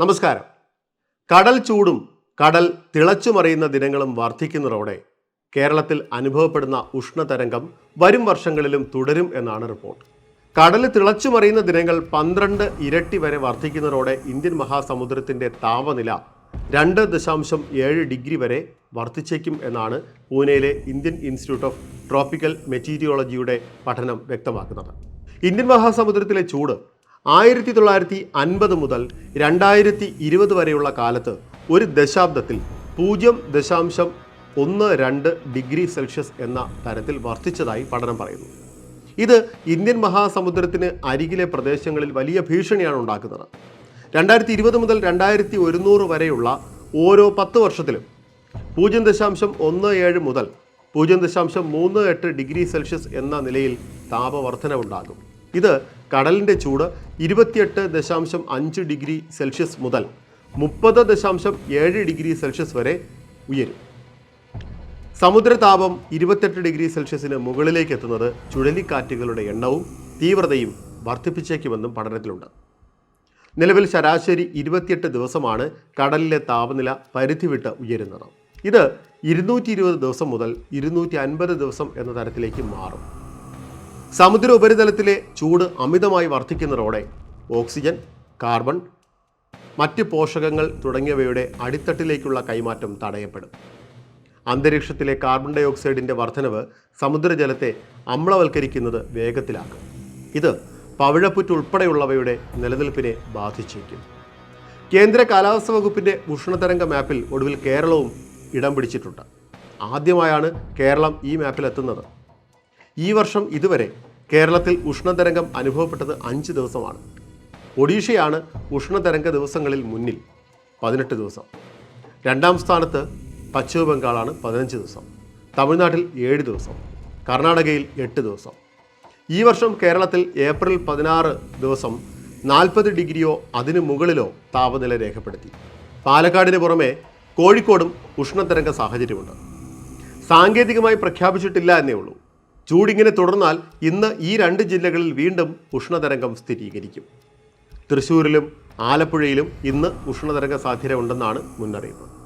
നമസ്കാരം. കടൽ ചൂടും കടൽ തിളച്ചുമറിയുന്ന ദിനങ്ങളും വർദ്ധിക്കുന്നതോടെ കേരളത്തിൽ അനുഭവപ്പെടുന്ന ഉഷ്ണതരംഗം വരും വർഷങ്ങളിലും തുടരും എന്നാണ് റിപ്പോർട്ട്. കടൽ തിളച്ചുമറിയുന്ന ദിനങ്ങൾ പന്ത്രണ്ട് ഇരട്ടി വരെ വർദ്ധിക്കുന്നതോടെ ഇന്ത്യൻ മഹാസമുദ്രത്തിന്റെ താപനില രണ്ട് ദശാംശം ഏഴ് ഡിഗ്രി വരെ വർദ്ധിച്ചേക്കും എന്നാണ് പൂനെയിലെ ഇന്ത്യൻ ഇൻസ്റ്റിറ്റ്യൂട്ട് ഓഫ് ട്രോപ്പിക്കൽ മെറ്റീരിയോളജിയുടെ പഠനം വ്യക്തമാക്കുന്നത്. ഇന്ത്യൻ മഹാസമുദ്രത്തിലെ ചൂട് ആയിരത്തി തൊള്ളായിരത്തി അൻപത് മുതൽ രണ്ടായിരത്തി ഇരുപത് വരെയുള്ള കാലത്ത് ഒരു ദശാബ്ദത്തിൽ പൂജ്യം ദശാംശം ഒന്ന് രണ്ട് ഡിഗ്രി സെൽഷ്യസ് എന്ന തരത്തിൽ വർദ്ധിച്ചതായി പഠനം പറയുന്നു. ഇത് ഇന്ത്യൻ മഹാസമുദ്രത്തിന് അരികിലെ പ്രദേശങ്ങളിൽ വലിയ ഭീഷണിയാണ് ഉണ്ടാക്കുന്നത്. രണ്ടായിരത്തി ഇരുപത് മുതൽ രണ്ടായിരത്തി ഒരുന്നൂറ് വരെയുള്ള ഓരോ പത്ത് വർഷത്തിലും പൂജ്യം ദശാംശം ഒന്ന് ഏഴ് മുതൽ പൂജ്യം ദശാംശം മൂന്ന് എട്ട് ഡിഗ്രി സെൽഷ്യസ് എന്ന നിലയിൽ താപവർധനവുണ്ടാകും ഇത് കടലിന്റെ ചൂട് ഇരുപത്തിയെട്ട് ദശാംശം അഞ്ച് ഡിഗ്രി സെൽഷ്യസ് മുതൽ മുപ്പത് ദശാംശം ഏഴ് ഡിഗ്രി സെൽഷ്യസ് വരെ ഉയരും. സമുദ്രതാപം ഇരുപത്തെട്ട് ഡിഗ്രി സെൽഷ്യസിന് മുകളിലേക്ക് എത്തുന്നത് ചുഴലിക്കാറ്റുകളുടെ എണ്ണവും തീവ്രതയും വർദ്ധിപ്പിച്ചേക്കുമെന്നും പഠനത്തിലുണ്ട്. നിലവിൽ ശരാശരി ഇരുപത്തിയെട്ട് ദിവസമാണ് കടലിലെ താപനില പരിധിവിട്ട് ഉയരുന്നത്. ഇത് ഇരുന്നൂറ്റി ഇരുപത് ദിവസം മുതൽ ഇരുന്നൂറ്റി അൻപത് ദിവസം എന്ന തരത്തിലേക്ക് മാറും. സമുദ്ര ഉപരിതലത്തിലെ ചൂട് അമിതമായി വർദ്ധിക്കുന്നതോടെ ഓക്സിജൻ കാർബൺ മറ്റ് പോഷകങ്ങൾ തുടങ്ങിയവയുടെ അടിത്തട്ടിലേക്കുള്ള കൈമാറ്റം തടയപ്പെടും. അന്തരീക്ഷത്തിലെ കാർബൺ ഡൈ ഓക്സൈഡിന്റെ വർധനവ് സമുദ്രജലത്തെ അമ്ലവൽക്കരിക്കുന്നത് വേഗത്തിലാക്കും. ഇത് പവിഴപ്പുറ്റ് ഉൾപ്പെടെയുള്ളവയുടെ നിലനിൽപ്പിനെ ബാധിച്ചേക്കും. കേന്ദ്ര കാലാവസ്ഥ വകുപ്പിന്റെ ഉഷ്ണതരംഗ മാപ്പിൽ ഒടുവിൽ കേരളവും ഇടം പിടിച്ചിട്ടുണ്ട്. ആദ്യമായാണ് കേരളം ഈ മാപ്പിൽ എത്തുന്നത് ഈ വർഷം ഇതുവരെ കേരളത്തിൽ ഉഷ്ണതരംഗം അനുഭവപ്പെട്ടത് അഞ്ച് ദിവസമാണ്. ഒഡീഷയാണ് ഉഷ്ണതരംഗ ദിവസങ്ങളിൽ മുന്നിൽ പതിനെട്ട് ദിവസം. രണ്ടാം സ്ഥാനത്ത് പശ്ചിമ ബംഗാളാണ് പതിനഞ്ച് ദിവസം. തമിഴ്നാട്ടിൽ ഏഴ് ദിവസം. കർണാടകയിൽ എട്ട് ദിവസം. ഈ വർഷം കേരളത്തിൽ ഏപ്രിൽ പതിനാറ് ദിവസം നാൽപ്പത് ഡിഗ്രിയോ അതിനു മുകളിലോ താപനില രേഖപ്പെടുത്തി. പാലക്കാടിന് പുറമെ കോഴിക്കോടും ഉഷ്ണതരംഗ സാഹചര്യമുണ്ട്. സാങ്കേതികമായി പ്രഖ്യാപിച്ചിട്ടില്ല എന്നേ ഉള്ളൂ. ചൂടിങ്ങനെ തുടർന്നാൽ ഇന്ന് ഈ രണ്ട് ജില്ലകളിൽ വീണ്ടും ഉഷ്ണതരംഗം സ്ഥിരീകരിക്കും. തൃശ്ശൂരിലും ആലപ്പുഴയിലും ഇന്ന് ഉഷ്ണതരംഗ സാധ്യത ഉണ്ടെന്നാണ് മുന്നറിയിപ്പ്.